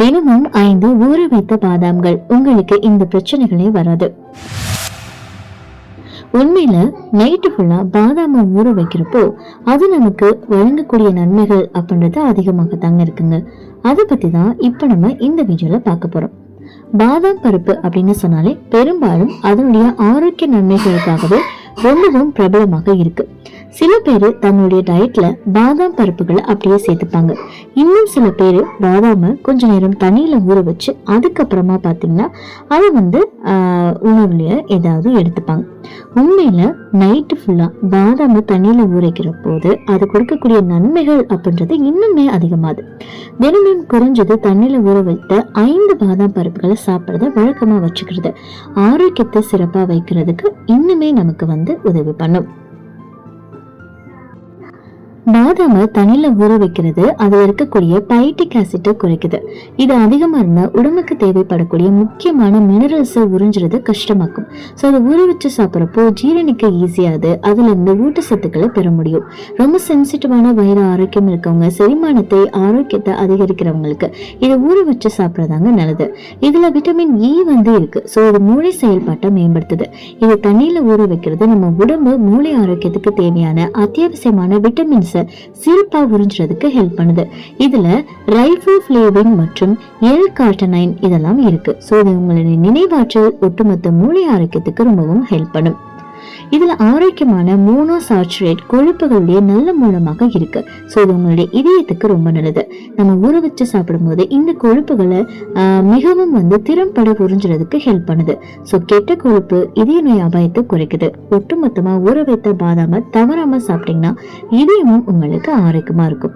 தினமும் ஐந்து ஊற வைத்த பாதாம்கள் உங்களுக்கு இந்த பிரச்சனைகளே வராது. உண்மையில நைட்டு ஃபுல்லா பாதாம ஊற வைக்கிறப்போ அது நமக்கு வழங்கக்கூடிய நன்மைகள் அப்படின்றது அதிகமாக தாங்க இருக்குங்க. அதை பத்தி தான் இப்போ நம்ம இந்த வீடியோல பார்க்க போறோம். பாதாம் பருப்பு அப்படின்னு சொன்னாலே பெரும்பாலும் அதனுடைய ஆரோக்கிய நன்மைகளுக்காகவே ரொம்பவும் பிரபலமாக இருக்கு. சில பேர் தன்னுடைய டயட்ல பாதாம் பருப்புகளை அப்படியே சேர்த்துப்பாங்க. இன்னும் சில பேர் பாதாம கொஞ்ச நேரம் தண்ணியில் ஊற வச்சு அதுக்கப்புறமா பாத்தீங்கன்னா அதை வந்து உணவுலைய உணவுல ஏதாவது எடுத்துப்பாங்க. உண்மையில நைட்டு ஃபுல்லா பாதாமை தண்ணியில ஊறைக்கிற போது அது கொடுக்கக்கூடிய நன்மைகள் அப்படின்றது இன்னுமே அதிகமாகுது. தினமும் குறைஞ்சது தண்ணியில் ஊற வைத்த ஐந்து பாதாம் பருப்புகளை சாப்பிட்றத வழக்கமா வச்சுக்கிறது. ஆரோக்கியத்தை சிறப்பா வைக்கிறதுக்கு இன்னுமே நமக்கு வந்து உதவி பண்ணும். பாதாம தண்ணில ஊற வைக்கிறது அதுல இருக்கக்கூடிய பைட்டிக் ஆசிட்டை குறைக்குது. இது அதிகமா இருந்தால் உடம்புக்கு தேவைப்படக்கூடிய முக்கியமான மினரல்ஸை உறிஞ்சுறது கஷ்டமாக்கும். ஸோ அதை ஊற வச்சு சாப்பிட்றப்போ ஜீரணிக்க ஈஸியாது அதுலேருந்து ஊட்டச்சத்துக்களை பெற முடியும். ரொம்ப சென்சிட்டிவான வயிறு ஆரோக்கியம் இருக்கவங்க செரிமானத்தை ஆரோக்கியத்தை அதிகரிக்கிறவங்களுக்கு இதை ஊற வச்சு சாப்பிட்றதாங்க நல்லது. இதுல விட்டமின் இ e வந்து இருக்கு. ஸோ இது மூளை செயல்பாட்டை மேம்படுத்துது. இதை தண்ணியில் ஊற வைக்கிறது நம்ம உடம்பு மூளை ஆரோக்கியத்துக்கு தேவையான அத்தியாவசியமான விட்டமின்ஸ் சிறப்பா உறிஞ்சுறதுக்கு ஹெல்ப் பண்ணுது. இதுல ரைஃபோஃப்ளேவின் மற்றும் எல் கார்டனைன் இதெல்லாம் இருக்கு. ஸோ இது உங்களுடைய நினைவாற்றல் ஒட்டுமொத்த மூளை ஆரோக்கியத்துக்கு ரொம்பவும் ஹெல்ப் பண்ணும். இதுல ஆரோக்கியமான மோனோசாச்சுரேட் கொழுப்புகளுடைய நல்ல மூலமாக இருக்கு. ஸோ இது உங்களுடைய இதயத்துக்கு ரொம்ப நல்லது. நம்ம ஊற வச்சு சாப்பிடும்போது இந்த கொழுப்புகளை மிகவும் வந்து திறம்பட உறிஞ்சுறதுக்கு ஹெல்ப் பண்ணுது. ஸோ கெட்ட கொழுப்பு இதய நோய் அபாயத்தை குறைக்குது. ஒட்டுமொத்தமா ஊற வைத்த பாதாம தவறாம சாப்பிட்டீங்கன்னா இதயமும் உங்களுக்கு ஆரோக்கியமா இருக்கும்.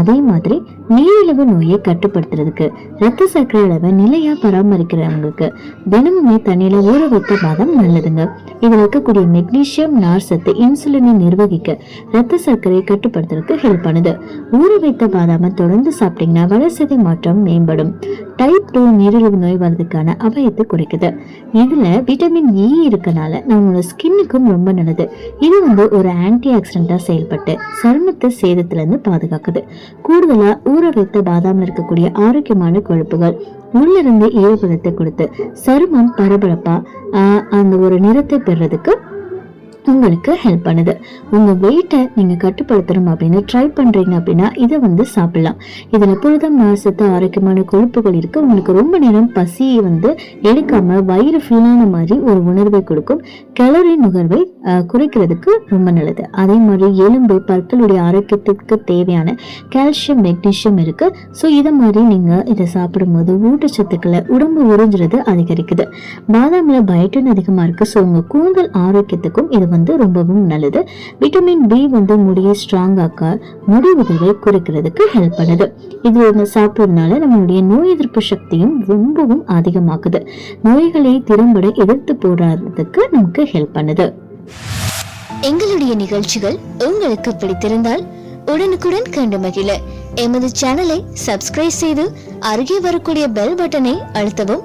அதே மாதிரி நீரிழிவு நோயை கட்டுப்படுத்துறதுக்கு ரத்த சர்க்கரை அளவை நிலையா பராமரிக்கிறவங்களுக்கு தினமுமே தண்ணியில ஊற வைத்த பாதம் நல்லதுங்க. இதில் இருக்கக்கூடிய மெக்னீசியம் நார்சத்து இன்சுலினை நிர்வகிக்க ரத்த சர்க்கரையை கட்டுப்படுத்துறதுக்கு ஹெல்ப் பண்ணுது. ஊற வைத்த பாதாம தொடர்ந்து சாப்பிட்டீங்கன்னா வளர்சதை மாற்றம் மேம்படும். டைப் டூ நீரிழிவு நோய் வர்றதுக்கான அபாயத்தை குறைக்குது. இதுல விட்டமின் இ e இருக்கனால நம்மளோட ஸ்கின்னுக்கும் ரொம்ப நல்லது. இது வந்து ஒரு ஆன்டி ஆக்சிடென்டா செயல்பட்டு சருமத்தை சேதத்துலேருந்து பாதுகாக்குது. கூடுதலா ஊற வைத்த பாதாமில் இருக்கக்கூடிய ஆரோக்கியமான கொழுப்புகள் உள்ளிருந்து ஈரப்பதத்தை கொடுத்து சருமம் பரபரப்பா அந்த ஒரு நிறத்தை பெறதுக்கு உங்களுக்கு ஹெல்ப் பண்ணுது. உங்க வெயிட்டை நீங்க கட்டுப்படுத்தணும் அப்படின்னு ட்ரை பண்றீங்க அப்படின்னா இதை வந்து சாப்பிடலாம். இதுல புரதம் நார்சத்து ஆரோக்கியமான கொழுப்புகள் இருக்கு. உங்களுக்கு ரொம்ப நேரம் பசியை வந்து எடுக்காம வயிறு ஃபீலான மாதிரி ஒரு உணர்வை கொடுக்கும். கலோரி நுகர்வை குறைக்கிறதுக்கு ரொம்ப நல்லது. அதே மாதிரி எலும்பு பற்களுடைய ஆரோக்கியத்துக்கு தேவையான கால்சியம் மெக்னீசியம் இருக்கு. ஸோ இதை மாதிரி நீங்க இதை சாப்பிடும்போது ஊட்டச்சத்துக்களை உடம்பு உறிஞ்சுறது அதிகரிக்குது. பாதாமில் பயோட்டின் அதிகமா இருக்கு. ஸோ உங்க கூந்தல் ஆரோக்கியத்துக்கும் இது வந்து ரொம்பவும் நல்லது. விட்டமின் பி வந்து முடியை ஸ்ட்ராங் ஆக்க முடி உதவை குறைக்கிறதுக்கு ஹெல்ப் பண்ணுது. இது ஒன்று சாப்பிட்றதுனால நம்மளுடைய நோய் எதிர்ப்பு சக்தியும் ரொம்பவும் அதிகமாக்குது. நோய்களை திறம்பட எதிர்த்து போராடுறதுக்கு நமக்கு ஹெல்ப் பண்ணுது. எங்களுடைய நிகழ்ச்சிகள் உங்களுக்கு பிடித்திருந்தால் உடனுக்குடன் கண்டு மகிழ. எமது சேனலை சப்ஸ்கிரைப் செய்து அருகே வரக்கூடிய பெல் பட்டனை அழுத்தவும்.